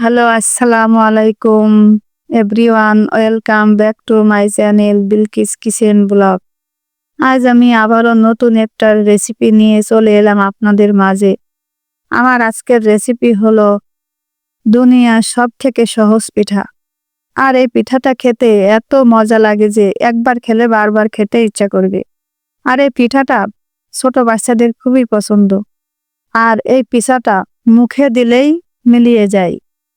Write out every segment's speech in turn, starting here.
Hello আসসালামু আলাইকুম everyone welcome back to my channel Bilkis kitchen vlog আজ আমি আবারও নতুন একটা রেসিপি নিয়ে চলে এলাম আপনাদের মাঝে। আমার আজকের রেসিপি হলো দুনিয়ার সব থেকে সহজ পিঠা। আর এই পিঠাটা খেতে এত মজা লাগে যে একবার খেলে বারবার খেতে ইচ্ছা করবে। আর এই পিঠাটা ছোট বাচ্চাদের খুবই পছন্দ। আর এই পিঠাটা মুখে দিলেই মিলিয়ে যায়।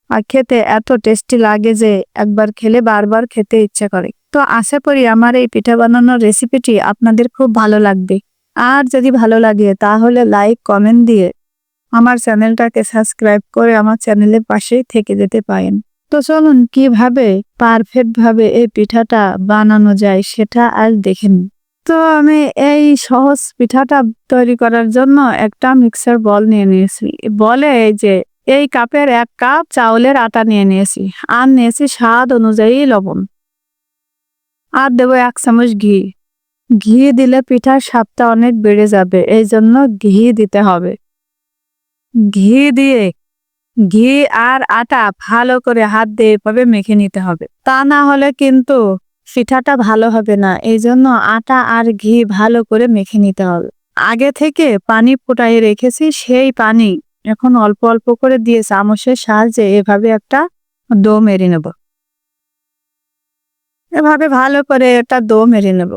আর খেতে এত টেস্টি লাগে যে একবার খেলে বারবার খেতে ইচ্ছা করে। তো আশা করি আমার এই পিঠা বানানোর রেসিপিটি আপনাদের খুব ভালো লাগবে। আর যদি ভালো লাগে তাহলে লাইক কমেন্ট দিয়ে আমার চ্যানেলটাকে সাবস্ক্রাইব করে আমার চ্যানেলের পাশেই থেকে যেতে পারেন। তো চলুন কীভাবে পারফেক্ট ভাবে এই পিঠাটা বানানো যায় সেটা আজ দেখেন তো আমি এই সহজ পিঠাটা তৈরি করার জন্য একটা মিক্সার বল নিয়ে নিয়েছি। বলে এই যে এই কাপের এক কাপ চাউলের আটা নিয়ে নিয়েছি। আর নিয়েছি স্বাদ অনুযায়ী লবণ। আর দেবো এক চামচ ঘি। ঘি দিলে পিঠার স্বাদটা অনেক বেড়ে যাবে, এই জন্য ঘি দিতে হবে। ঘি দিয়ে ঘি আর আটা ভালো করে হাত দিয়ে এভাবে মেখে নিতে হবে। তা না হলে কিন্তু পিঠাটা ভালো হবে না, এই জন্য আটা আর ঘি ভালো করে মেখে নিতে হবে। আগে থেকে পানি ফুটাই রেখেছি, সেই পানি এখন অল্প অল্প করে দিয়ে চামচের সাহায্যে এভাবে একটা দো মেরে নেব। এভাবে ভালো করে একটা দো মেরে নেব।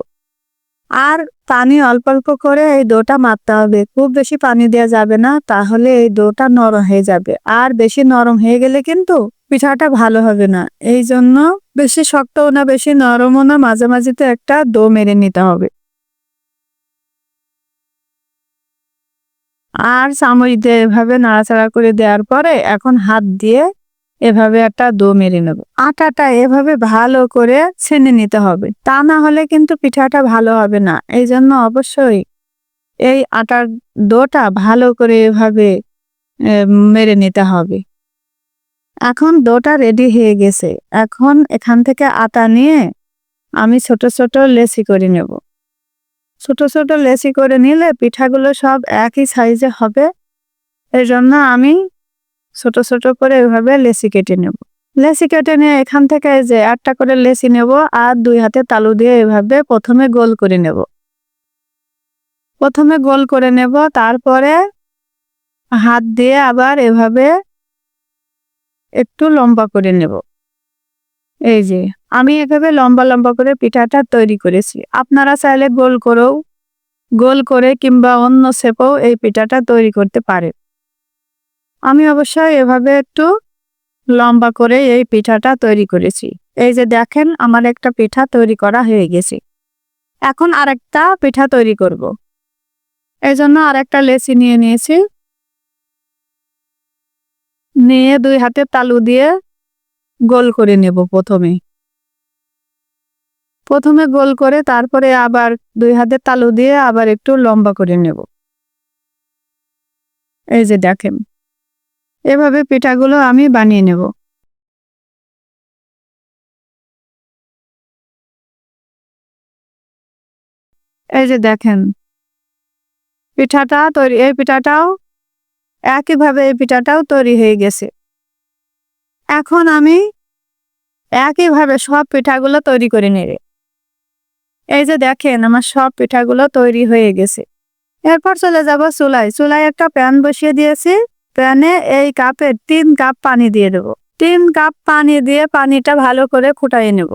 আর পানি অল্প অল্প করে এই দোটা মারতে হবে। খুব বেশি পানি দেওয়া যাবে না, তাহলে এই দোটা নরম হয়ে যাবে। আর বেশি নরম হয়ে গেলে কিন্তু পিঠাটা ভালো হবে না। এই জন্য বেশি শক্তও না, বেশি নরমও না, মাঝামাঝিতে একটা দো মেরে নিতে হবে। আর চামচ দিয়ে এভাবে নাড়াচাড়া করে দেওয়ার পরে এখন হাত দিয়ে এভাবে একটা দো মেরে নেব। আটাটা এভাবে ভালো করে ছেনে নিতে হবে। তা না হলে কিন্তু পিঠাটা ভালো হবে না। এই জন্য অবশ্যই এই আটার দোটা ভালো করে এভাবে মেরে নিতে হবে। এখন দোটা রেডি হয়ে গেছে। এখন এখান থেকে আটা নিয়ে আমি ছোট ছোট লেসি করে নেব। ছোট ছোট লেসি করে নিলে পিঠাগুলো সব একই সাইজে হবে। এই জন্য আমি ছোট ছোট করে এভাবে লেসি কেটে নেব। লেসি কেটে নিয়ে এখান থেকে যে একটা করে লেসি নেব আর দুই হাতে তালু দিয়ে এভাবে প্রথমে গোল করে নেব। প্রথমে গোল করে নেব, তারপরে হাত দিয়ে আবার এভাবে একটু লম্বা করে নেব। এই যে, আমি এভাবে লম্বা লম্বা করে পিঠাটা তৈরি করেছি। আপনারা চাইলে গোল করেও, গোল করে কিংবা অন্য শেপেও এই পিঠাটা তৈরি করতে পারে। আমি অবশ্যই এভাবে একটু লম্বা করে এই পিঠাটা তৈরি করেছি। এই যে দেখেন, আমার একটা পিঠা তৈরি করা হয়ে গেছে। এখন আরেকটা পিঠা তৈরি করব। এই জন্য আরেকটা লেচি নিয়ে নিয়েছি। নিয়ে দুই হাতে তালু দিয়ে গোল করে নেব প্রথমে। প্রথমে গোল করে তারপরে আবার দুই হাতে তালু দিয়ে আবার একটু লম্বা করে নেব। এই যে দেখেন, এভাবে পিঠাগুলো আমি বানিয়ে নেব। এই যে দেখেন, পিঠাটা তৈরি, এই পিঠাটাও একইভাবে এই পিঠাটাও তৈরি হয়ে গেছে। এখন আমি একইভাবে সব পিঠাগুলো তৈরি করে নেবে এই যে দেখেন, আমার সব পিঠাগুলো তৈরি হয়ে গেছে। এরপর চলে যাব চুলায়। চুলায় একটা প্যান বসিয়ে দিয়েছি। প্যানে এই কাপে তিন কাপ পানি দিয়ে দেব। তিন কাপ পানি দিয়ে পানিটা ভালো করে ফুটাই নেব।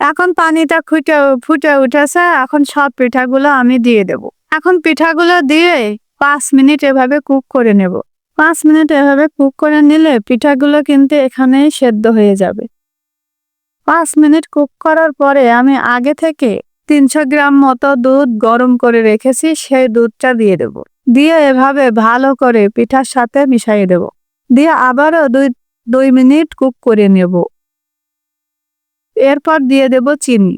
এখন পানিটা ফুটে ফুটে উঠেছে। এখন সব পিঠাগুলো আমি দিয়ে দেব। এখন পিঠাগুলো দিয়ে পাঁচ মিনিট এভাবে কুক করে নেব। পাঁচ মিনিট এভাবে কুক করে নিলে পিঠাগুলো কিন্তু এখানেই সেদ্ধ হয়ে যাবে। পাঁচ মিনিট কুক করার পরে আমি আগে থেকে তিনশো গ্রাম মতো দুধ গরম করে রেখেছি, সেই দুধটা দিয়ে দেব। দিয়ে এভাবে ভালো করে পিঠার সাথে মিশাই দেব। দিয়ে আবারও দুই দুই মিনিট কুক করে নেব। এরপর দিয়ে দেব চিনি।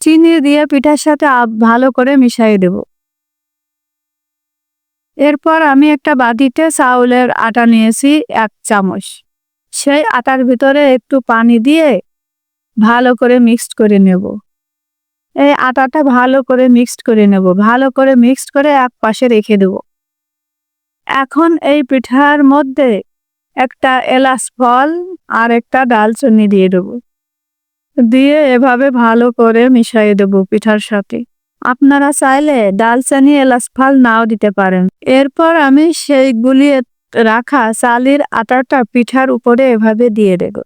চিনি দিয়ে পিঠার সাথে ভালো করে মিশাই দেব। এরপর আমি একটা বাটিতে চাউলের আটা নিয়েছি এক চামচ। সেই আটার ভিতরে একটু পানি দিয়ে ভালো করে মিক্সড করে নেব। এই আটাটা ভালো করে মিক্সড করে নেব। ভালো করে মিক্সড করে এক পাশে রেখে দেব। এখন এই পিঠার মধ্যে একটা এলাচ ফল আর একটা ডালচিনি দিয়ে দেবো। দিয়ে এভাবে ভালো করে মিশিয়ে দেবো পিঠার সাথে। আপনারা চাইলে ডালচিনি এলাচ, ফল নাও দিতে পারেন। এরপর আমি সেই রাখা চালের আটাটা পিঠার উপরে এভাবে দিয়ে দেব।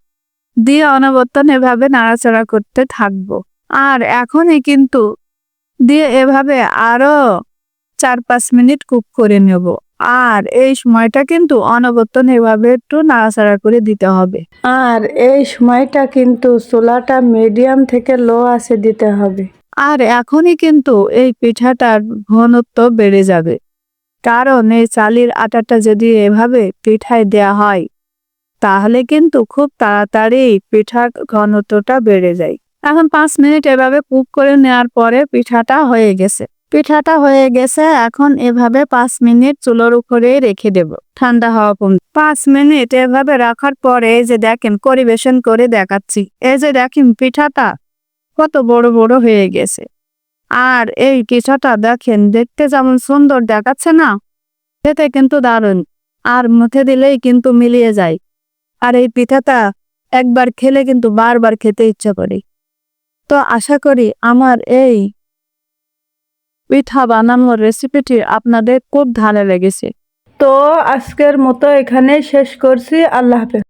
দিয়ে অনবর্তন এভাবে নাড়াচাড়া করতে থাকব। আর এখনই কিন্তু দিয়ে এভাবে আরও চার পাঁচ মিনিট কুক করে নেব। আর এই সময়টা কিন্তু অনবর্তন এভাবে একটু নাড়াচাড়া করে দিতে হবে। আর এই সময়টা কিন্তু চোলাটা মিডিয়াম থেকে লো আছে দিতে হবে। আর এখনই কিন্তু এই পিঠাটার ঘনত্ব বেড়ে যাবে। কারণ এই চালের আটাটা যদি এভাবে পিঠায় দেয়া হয়, তাহলে কিন্তু খুব তাড়াতাড়ি পিঠার ঘনত্বটা বেড়ে যায়। এখন পাঁচ মিনিট এভাবে কুক করে নেওয়ার পরে পিঠাটা হয়ে গেছে। পিঠাটা হয়ে গেছে, এখন এভাবে পাঁচ মিনিট চুলোর উপরে রেখে দেব। ঠান্ডা হওয়া পর্যন্ত। পাঁচ মিনিট এভাবে রাখার পরে এই যে দেখেন, পরিবেশন করে দেখাচ্ছি। এই যে দেখেন, পিঠাটা কত বড় বড় হয়ে গেছে। আর এই পিঠাটা দেখেন, দেখতে যেমন সুন্দর দেখাচ্ছে না, খেতে কিন্তু দারুণ, আর মুখে দিলেই কিন্তু মিলিয়ে যায়। আর এই পিঠাটা একবার খেলে কিন্তু বারবার খেতে ইচ্ছা করে। তো আশা করি আমার এই পিঠা বানানোর রেসিপিটি আপনাদের খুব ভালো লেগেছে। তো আজকের মতো এখানেই শেষ করছি। আল্লাহ হাফেজ।